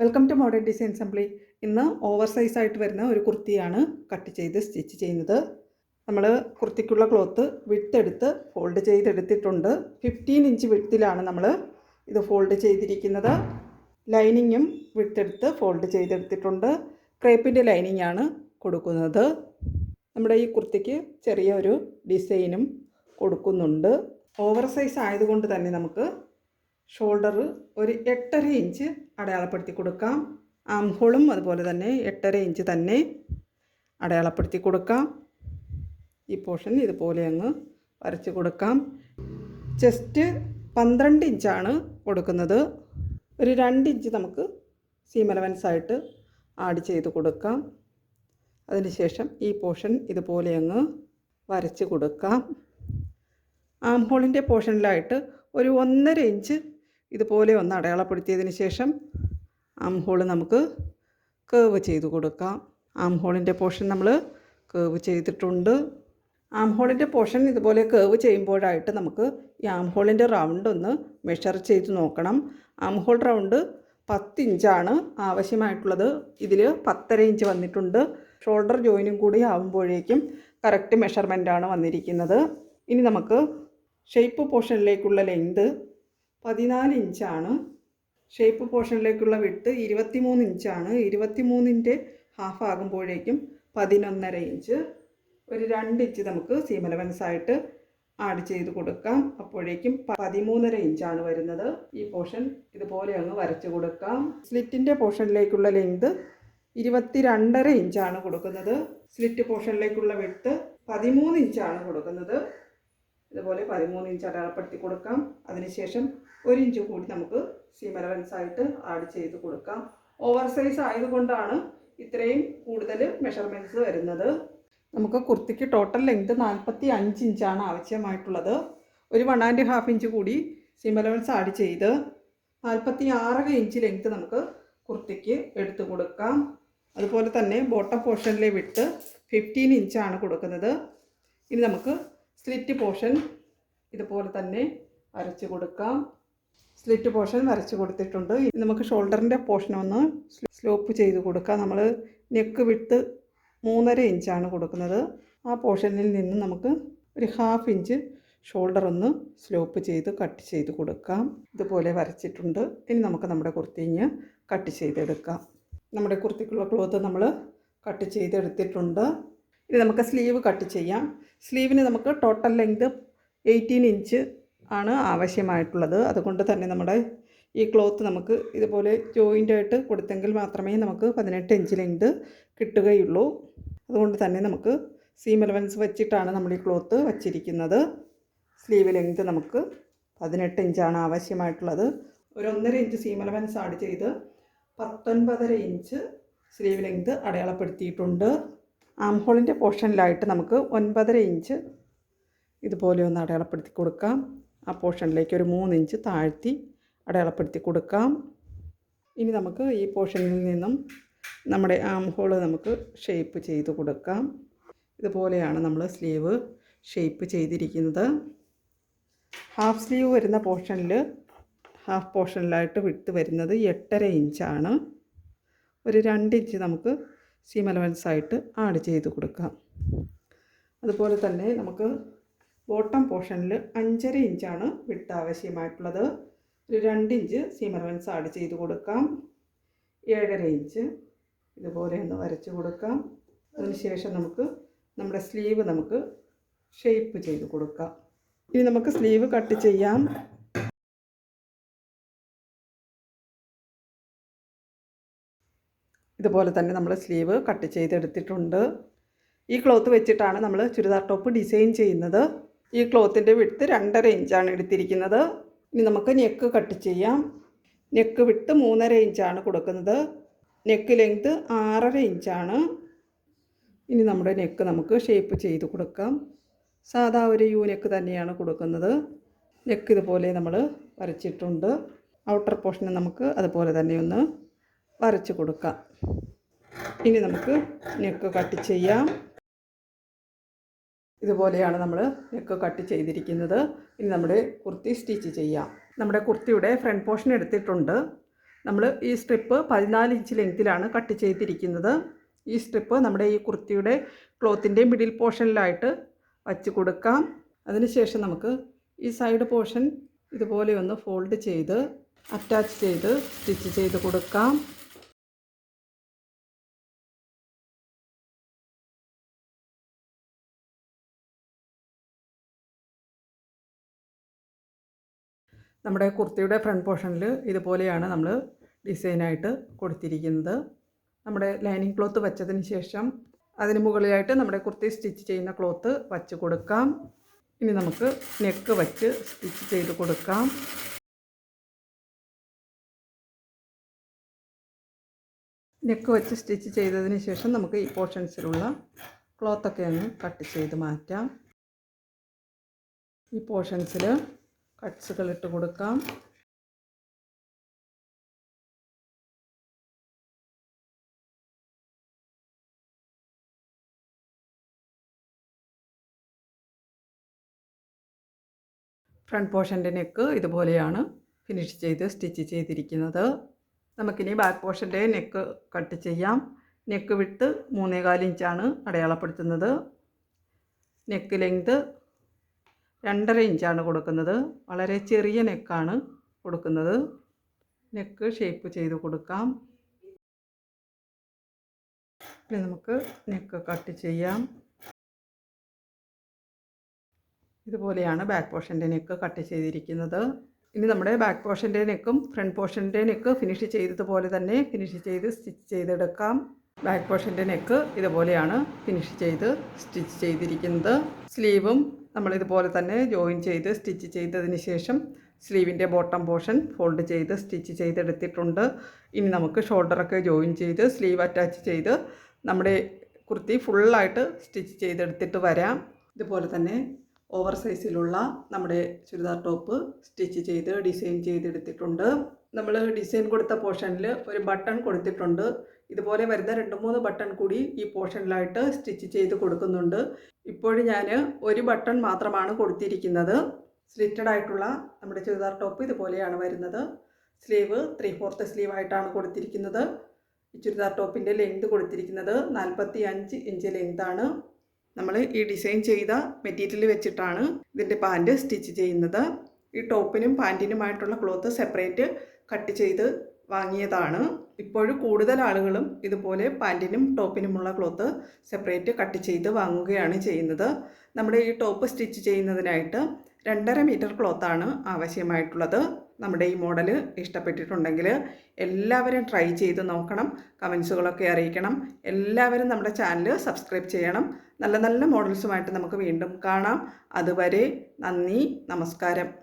Welcome to modern design assembly ഇന്ന് over size ആയിട്ട് വരുന്ന ഒരു കുർത്തിയാണ് കട്ട് ചെയ്ത് സ്റ്റിച്ച് ചെയ്യുന്നത്. നമ്മൾ കുർത്തിക്കുള്ള ക്ലോത്ത് വിട്ടെടുത്ത് ഫോൾഡ് ചെയ്തെടുത്തിട്ടുണ്ട്. ഫിഫ്റ്റീൻ ഇഞ്ച് വിട്ടിലാണ് നമ്മൾ ഇത് ഫോൾഡ് ചെയ്തിരിക്കുന്നത്. ലൈനിങ്ങും വിട്ടെടുത്ത് ഫോൾഡ് ചെയ്തെടുത്തിട്ടുണ്ട്. ക്രേപ്പിന്റെ ലൈനിങ് ആണ് കൊടുക്കുന്നത്. നമ്മുടെ ഈ കുർത്തിക്ക് ചെറിയൊരു ഡിസൈനും കൊടുക്കുന്നുണ്ട്. ഓവർ സൈസ് ആയതുകൊണ്ട് തന്നെ നമുക്ക് ഷോൾഡർ ഒരു എട്ടര ഇഞ്ച് അടയാളപ്പെടുത്തി കൊടുക്കാം. ആം ഹോളും അതുപോലെ തന്നെ എട്ടര ഇഞ്ച് തന്നെ അടയാളപ്പെടുത്തി കൊടുക്കാം. ഈ പോർഷൻ ഇതുപോലെ അങ്ങ് വരച്ച് കൊടുക്കാം. ചെസ്റ്റ് പന്ത്രണ്ട് ഇഞ്ചാണ് കൊടുക്കുന്നത്. ഒരു രണ്ട് ഇഞ്ച് നമുക്ക് സീം അലവൻസ് ആയിട്ട് ആഡ് ചെയ്ത് കൊടുക്കാം. അതിനുശേഷം ഈ പോർഷൻ ഇതുപോലെ അങ്ങ് വരച്ച് കൊടുക്കാം. ആംഹോളിന്റെ പോർഷനിലായിട്ട് ഒരു ഒന്നര ഇഞ്ച് ഇതുപോലെ ഒന്ന് അടയാളപ്പെടുത്തിയതിന് ശേഷം ആം ഹോൾ നമുക്ക് കേവ് ചെയ്ത് കൊടുക്കാം. ആം ഹോളിന്റെ പോർഷൻ നമ്മൾ കേവ് ചെയ്തിട്ടുണ്ട്. ആം ഹോളിന്റെ പോർഷൻ ഇതുപോലെ കേവ് ചെയ്യുമ്പോഴായിട്ട് നമുക്ക് ഈ ആം ഹോളിന്റെ റൗണ്ട് ഒന്ന് മെഷർ ചെയ്ത് നോക്കണം. ആം ഹോൾ റൗണ്ട് പത്ത് ഇഞ്ചാണ് ആവശ്യമായിട്ടുള്ളത് ഇതിൽ പത്തര ഇഞ്ച് വന്നിട്ടുണ്ട്. ഷോൾഡർ ജോയിനും കൂടി ആവുമ്പോഴേക്കും കറക്റ്റ് മെഷർമെന്റാണ് വന്നിരിക്കുന്നത്. ഇനി നമുക്ക് ഷേപ്പ് പോർഷനിലേക്കുള്ള ലെങ്ത് പതിനാല് ഇഞ്ചാണ്. ഷേപ്പ് പോർഷനിലേക്കുള്ള വിട്ട് ഇരുപത്തിമൂന്ന് ഇഞ്ചാണ്. ഇരുപത്തിമൂന്നിന്റെ ഹാഫ് ആകുമ്പോഴേക്കും പതിനൊന്നര ഇഞ്ച്. ഒരു രണ്ട് ഇഞ്ച് നമുക്ക് സീം ആയിട്ട് ആഡ് ചെയ്ത് കൊടുക്കാം. അപ്പോഴേക്കും പതിമൂന്നര ഇഞ്ചാണ് വരുന്നത്. ഈ പോർഷൻ ഇതുപോലെ അങ്ങ് വരച്ച് കൊടുക്കാം. സ്ലിറ്റിന്റെ പോർഷനിലേക്കുള്ള ലെങ്ത് ഇരുപത്തി രണ്ടര ഇഞ്ചാണ് കൊടുക്കുന്നത്. സ്ലിറ്റ് പോർഷനിലേക്കുള്ള വിട്ട് പതിമൂന്ന് ഇഞ്ചാണ് കൊടുക്കുന്നത്. ഇതുപോലെ പതിമൂന്ന് ഇഞ്ച് അടയാളപ്പെടുത്തി കൊടുക്കാം. അതിനുശേഷം ഒരു ഇഞ്ച് കൂടി നമുക്ക് സീം അലവൻസ് ആയിട്ട് ആഡ് ചെയ്ത് കൊടുക്കാം. ഓവർ സൈസ് ആയതുകൊണ്ടാണ് ഇത്രയും കൂടുതൽ മെഷർമെന്റ്സ് വരുന്നത്. നമുക്ക് കുർത്തിക്ക് ടോട്ടൽ ലെങ്ത് നാൽപ്പത്തി അഞ്ച് ഇഞ്ചാണ് ആവശ്യമായിട്ടുള്ളത്. ഒരു വൺ ആൻഡ് ഹാഫ് ഇഞ്ച് കൂടി സീം അലവൻസ് ആഡ് ചെയ്ത് നാൽപ്പത്തി ആറര ഇഞ്ച് ലെങ്ത് നമുക്ക് കുർത്തിക്ക് എടുത്ത് കൊടുക്കാം. അതുപോലെ തന്നെ ബോട്ടം പോർഷനിലെ വിട്ട് ഫിഫ്റ്റീൻ ഇഞ്ചാണ് കൊടുക്കുന്നത്. ഇനി നമുക്ക് സ്ലിറ്റ് പോർഷൻ ഇതുപോലെ തന്നെ അരച്ച് കൊടുക്കാം. സ്ലിറ്റ് പോർഷൻ വരച്ച് കൊടുത്തിട്ടുണ്ട്. നമുക്ക് ഷോൾഡറിന്റെ പോർഷൻ ഒന്ന് സ്ലോപ്പ് ചെയ്ത് കൊടുക്കാം. നമ്മൾ നെക്ക് വിട്ട് മൂന്നര ഇഞ്ചാണ് കൊടുക്കുന്നത്. ആ പോർഷനിൽ നിന്ന് നമുക്ക് ഒരു ഹാഫ് ഇഞ്ച് ഷോൾഡർ ഒന്ന് സ്ലോപ്പ് ചെയ്ത് കട്ട് ചെയ്ത് കൊടുക്കാം. ഇതുപോലെ വരച്ചിട്ടുണ്ട്. ഇനി നമുക്ക് നമ്മുടെ കുർത്തിഞ്ഞ് കട്ട് ചെയ്തെടുക്കാം. നമ്മുടെ കുർത്തിക്കുള്ള ക്ലോത്ത് നമ്മൾ കട്ട് ചെയ്തെടുത്തിട്ടുണ്ട്. ഇനി നമുക്ക് സ്ലീവ് കട്ട് ചെയ്യാം. സ്ലീവിന് നമുക്ക് ടോട്ടൽ ലെങ്ത് എയ്റ്റീൻ ഇഞ്ച് ആണ് ആവശ്യമായിട്ടുള്ളത്. അതുകൊണ്ട് തന്നെ നമ്മുടെ ഈ ക്ലോത്ത് നമുക്ക് ഇതുപോലെ ജോയിന്റ് ആയിട്ട് കൊടുത്തെങ്കിൽ മാത്രമേ നമുക്ക് പതിനെട്ട് ഇഞ്ച് ലെങ്ത് കിട്ടുകയുള്ളൂ. അതുകൊണ്ട് തന്നെ നമുക്ക് സീം അലവൻസ് വെച്ചിട്ടാണ് നമ്മൾ ഈ ക്ലോത്ത് വച്ചിരിക്കുന്നത്. സ്ലീവ് ലെങ്ത് നമുക്ക് പതിനെട്ട് ഇഞ്ചാണ് ആവശ്യമായിട്ടുള്ളത്. ഒരു ഒന്നര ഇഞ്ച് സീം അലവൻസ് ആഡ് ചെയ്ത് പത്തൊൻപതര ഇഞ്ച് സ്ലീവ് ലെങ്ത് അടയാളപ്പെടുത്തിയിട്ടുണ്ട്. ആം ഹോളിന്റെ പോർഷനിലായിട്ട് നമുക്ക് ഒൻപതര ഇഞ്ച് ഇതുപോലെ ഒന്ന് അടയാളപ്പെടുത്തി കൊടുക്കാം. ആ പോർഷനിലേക്ക് ഒരു മൂന്നിഞ്ച് താഴ്ത്തി അടയാളപ്പെടുത്തി കൊടുക്കാം. ഇനി നമുക്ക് ഈ പോർഷനിൽ നിന്നും നമ്മുടെ ആം ഹോൾ നമുക്ക് ഷേപ്പ് ചെയ്ത് കൊടുക്കാം. ഇതുപോലെയാണ് നമ്മൾ സ്ലീവ് ഷേപ്പ് ചെയ്തിരിക്കുന്നത്. ഹാഫ് സ്ലീവ് വരുന്ന പോർഷനിൽ ഹാഫ് പോർഷനിലായിട്ട് വിട്ട് വരുന്നത് എട്ടര ഇഞ്ചാണ് ഒരു രണ്ട് ഇഞ്ച് നമുക്ക് സീം അലവൻസായിട്ട് ആഡ് ചെയ്ത് കൊടുക്കാം. അതുപോലെ തന്നെ നമുക്ക് ബോട്ടം പോർഷനിൽ അഞ്ചര ഇഞ്ചാണ് വിട്ട് ആവശ്യമായിട്ടുള്ളത് ഒരു രണ്ട് ഇഞ്ച് സിമർവൻസ് ആഡ് ചെയ്ത് കൊടുക്കാം. ഏഴര ഇഞ്ച് ഇതുപോലെ ഒന്ന് വരച്ച് കൊടുക്കാം. അതിനുശേഷം നമുക്ക് നമ്മുടെ സ്ലീവ് നമുക്ക് ഷേപ്പ് ചെയ്ത് കൊടുക്കാം. ഇനി നമുക്ക് സ്ലീവ് കട്ട് ചെയ്യാം. ഇതുപോലെ തന്നെ നമ്മൾ സ്ലീവ് കട്ട് ചെയ്തെടുത്തിട്ടുണ്ട്. ഈ ക്ലോത്ത് വെച്ചിട്ടാണ് നമ്മൾ ചുരിദാർ ടോപ്പ് ഡിസൈൻ ചെയ്യുന്നത്. ഈ ക്ലോത്തിന്റെ വിട്ട് രണ്ടര ഇഞ്ചാണ് എടുത്തിരിക്കുന്നത്. ഇനി നമുക്ക് നെക്ക് കട്ട് ചെയ്യാം. നെക്ക് വിട്ട് മൂന്നര ഇഞ്ചാണ് കൊടുക്കുന്നത്. നെക്ക് ലെങ്ത് ആറര ഇഞ്ചാണ് ഇനി നമ്മുടെ നെക്ക് നമുക്ക് ഷേപ്പ് ചെയ്ത് കൊടുക്കാം. സാധാ ഒരു യു നെക്ക് തന്നെയാണ് കൊടുക്കുന്നത്. നെക്ക് ഇതുപോലെ നമ്മൾ വരച്ചിട്ടുണ്ട്. ഔട്ടർ പോർഷന് നമുക്ക് അതുപോലെ തന്നെ ഒന്ന് വരച്ച് കൊടുക്കാം. ഇനി നമുക്ക് നെക്ക് കട്ട് ചെയ്യാം. ഇതുപോലെയാണ് നമ്മൾ നെക്ക് കട്ട് ചെയ്തിരിക്കുന്നത്. ഇനി നമ്മുടെ കുർത്തി സ്റ്റിച്ച് ചെയ്യാം. നമ്മുടെ കുർത്തിയുടെ ഫ്രണ്ട് പോർഷൻ എടുത്തിട്ടുണ്ട്. നമ്മൾ ഈ സ്ട്രിപ്പ് പതിനാല് ഇഞ്ച് ലെങ്ത്തിലാണ് കട്ട് ചെയ്തിരിക്കുന്നത്. ഈ സ്ട്രിപ്പ് നമ്മുടെ ഈ കുർത്തിയുടെ ക്ലോത്തിന്റെ മിഡിൽ പോർഷനിലായിട്ട് വച്ച് കൊടുക്കാം. അതിനുശേഷം നമുക്ക് ഈ സൈഡ് പോർഷൻ ഇതുപോലെ ഒന്ന് ഫോൾഡ് ചെയ്ത് അറ്റാച്ച് ചെയ്ത് സ്റ്റിച്ച് ചെയ്ത് കൊടുക്കാം. നമ്മുടെ കുർത്തിയുടെ ഫ്രണ്ട് പോർഷനിൽ ഇതുപോലെയാണ് നമ്മൾ ഡിസൈനായിട്ട് കൊടുത്തിരിക്കുന്നത്. നമ്മുടെ ലൈനിങ് ക്ലോത്ത് വച്ചതിന് ശേഷം അതിന് മുകളിലായിട്ട് നമ്മുടെ കുർത്തി സ്റ്റിച്ച് ചെയ്യുന്ന ക്ലോത്ത് വച്ച് കൊടുക്കാം. ഇനി നമുക്ക് നെക്ക് വച്ച് സ്റ്റിച്ച് ചെയ്ത് കൊടുക്കാം. നെക്ക് വെച്ച് സ്റ്റിച്ച് ചെയ്തതിന് ശേഷം നമുക്ക് ഈ പോർഷൻസിലുള്ള ക്ലോത്തൊക്കെ ഒന്ന് കട്ട് ചെയ്ത് മാറ്റാം. ഈ പോർഷൻസിൽ കട്ട്സുകൾ ഇട്ട് കൊടുക്കാം. ഫ്രണ്ട് പോർഷന്റെ നെക്ക് ഇതുപോലെയാണ് ഫിനിഷ് ചെയ്ത് സ്റ്റിച്ച് ചെയ്തിരിക്കുന്നത്. നമുക്കിനി ബാക്ക് പോർഷന്റെ നെക്ക് കട്ട് ചെയ്യാം. നെക്ക് വിട്ട് മൂന്നേകാൽ ഇഞ്ചാണ് അടയാളപ്പെടുത്തുന്നത്. നെക്ക് ലെങ്ത് രണ്ടര ഇഞ്ചാണ് കൊടുക്കുന്നത്. വളരെ ചെറിയ നെക്കാണ് കൊടുക്കുന്നത്. നെക്ക് ഷേപ്പ് ചെയ്ത് കൊടുക്കാം. ഇനി നമുക്ക് നെക്ക് കട്ട് ചെയ്യാം. ഇതുപോലെയാണ് ബാക്ക് പോർഷന്റെ നെക്ക് കട്ട് ചെയ്തിരിക്കുന്നത്. ഇനി നമ്മുടെ ബാക്ക് പോർഷന്റെ നെക്കും ഫ്രണ്ട് പോർഷന്റെ നെക്ക് ഫിനിഷ് ചെയ്തതുപോലെ തന്നെ ഫിനിഷ് ചെയ്ത് സ്റ്റിച്ച് ചെയ്തെടുക്കാം. ബാക്ക് പോർഷന്റെ നെക്ക് ഇതുപോലെയാണ് ഫിനിഷ് ചെയ്ത് സ്റ്റിച്ച് ചെയ്തിരിക്കുന്നത്. സ്ലീവും നമ്മൾ ഇതുപോലെ തന്നെ ജോയിൻ ചെയ്ത് സ്റ്റിച്ച് ചെയ്തതിന് ശേഷം സ്ലീവിന്റെ ബോട്ടം പോർഷൻ ഫോൾഡ് ചെയ്ത് സ്റ്റിച്ച് ചെയ്തെടുത്തിട്ടുണ്ട്. ഇനി നമുക്ക് ഷോൾഡറൊക്കെ ജോയിൻ ചെയ്ത് സ്ലീവ് അറ്റാച്ച് ചെയ്ത് നമ്മുടെ കുർത്തി ഫുള്ളായിട്ട് സ്റ്റിച്ച് ചെയ്തെടുത്തിട്ട് വരാം. ഇതുപോലെ തന്നെ ഓവർ സൈസിലുള്ള നമ്മുടെ ചുരിദാർ ടോപ്പ് സ്റ്റിച്ച് ചെയ്ത് ഡിസൈൻ ചെയ്തെടുത്തിട്ടുണ്ട്. നമ്മൾ ഡിസൈൻ കൊടുത്ത പോർഷനിൽ ഒരു ബട്ടൺ കൊടുത്തിട്ടുണ്ട്. ഇതുപോലെ വരുന്ന രണ്ട് മൂന്ന് ബട്ടൺ കൂടി ഈ പോർഷനിലായിട്ട് സ്റ്റിച്ച് ചെയ്ത് കൊടുക്കുന്നുണ്ട്. ഇപ്പോൾ ഞാൻ ഒരു ബട്ടൺ മാത്രമാണ് കൊടുത്തിരിക്കുന്നത്. സ്ലിറ്റഡ് ആയിട്ടുള്ള നമ്മുടെ ചുരിദാർ ടോപ്പ് ഇതുപോലെയാണ് വരുന്നത്. സ്ലീവ് ത്രീ ഫോർത്ത് സ്ലീവ് ആയിട്ടാണ് കൊടുത്തിരിക്കുന്നത്. ഈ ചുരിദാർ ടോപ്പിന്റെ ലെങ്ത് കൊടുത്തിരിക്കുന്നത് നാൽപ്പത്തി അഞ്ച് ഇഞ്ച് ലെങ്താണ് നമ്മൾ ഈ ഡിസൈൻ ചെയ്ത മെറ്റീരിയൽ വെച്ചിട്ടാണ് ഇതിന്റെ പാന്റ് സ്റ്റിച്ച് ചെയ്യുന്നത്. ഈ ടോപ്പിനും പാന്റിനുമായിട്ടുള്ള ക്ലോത്ത് സെപ്പറേറ്റ് കട്ട് ചെയ്ത് വാങ്ങിയതാണ്. ഇപ്പോഴും കൂടുതൽ ആളുകളും ഇതുപോലെ പാന്റിനും ടോപ്പിനുമുള്ള ക്ലോത്ത് സെപ്പറേറ്റ് കട്ട് ചെയ്ത് വാങ്ങുകയാണ് ചെയ്യുന്നത്. നമ്മുടെ ഈ ടോപ്പ് സ്റ്റിച്ച് ചെയ്യുന്നതിനായിട്ട് രണ്ടര മീറ്റർ ക്ലോത്താണ് ആവശ്യമായിട്ടുള്ളത്. നമ്മുടെ ഈ മോഡൽ ഇഷ്ടപ്പെട്ടിട്ടുണ്ടെങ്കിൽ എല്ലാവരും ട്രൈ ചെയ്ത് നോക്കണം കമൻസുകളൊക്കെ അറിയിക്കണം. എല്ലാവരും നമ്മുടെ ചാനൽ സബ്സ്ക്രൈബ് ചെയ്യണം. നല്ല നല്ല മോഡൽസുമായിട്ട് നമുക്ക് വീണ്ടും കാണാം. അതുവരെ നന്ദി നമസ്കാരം.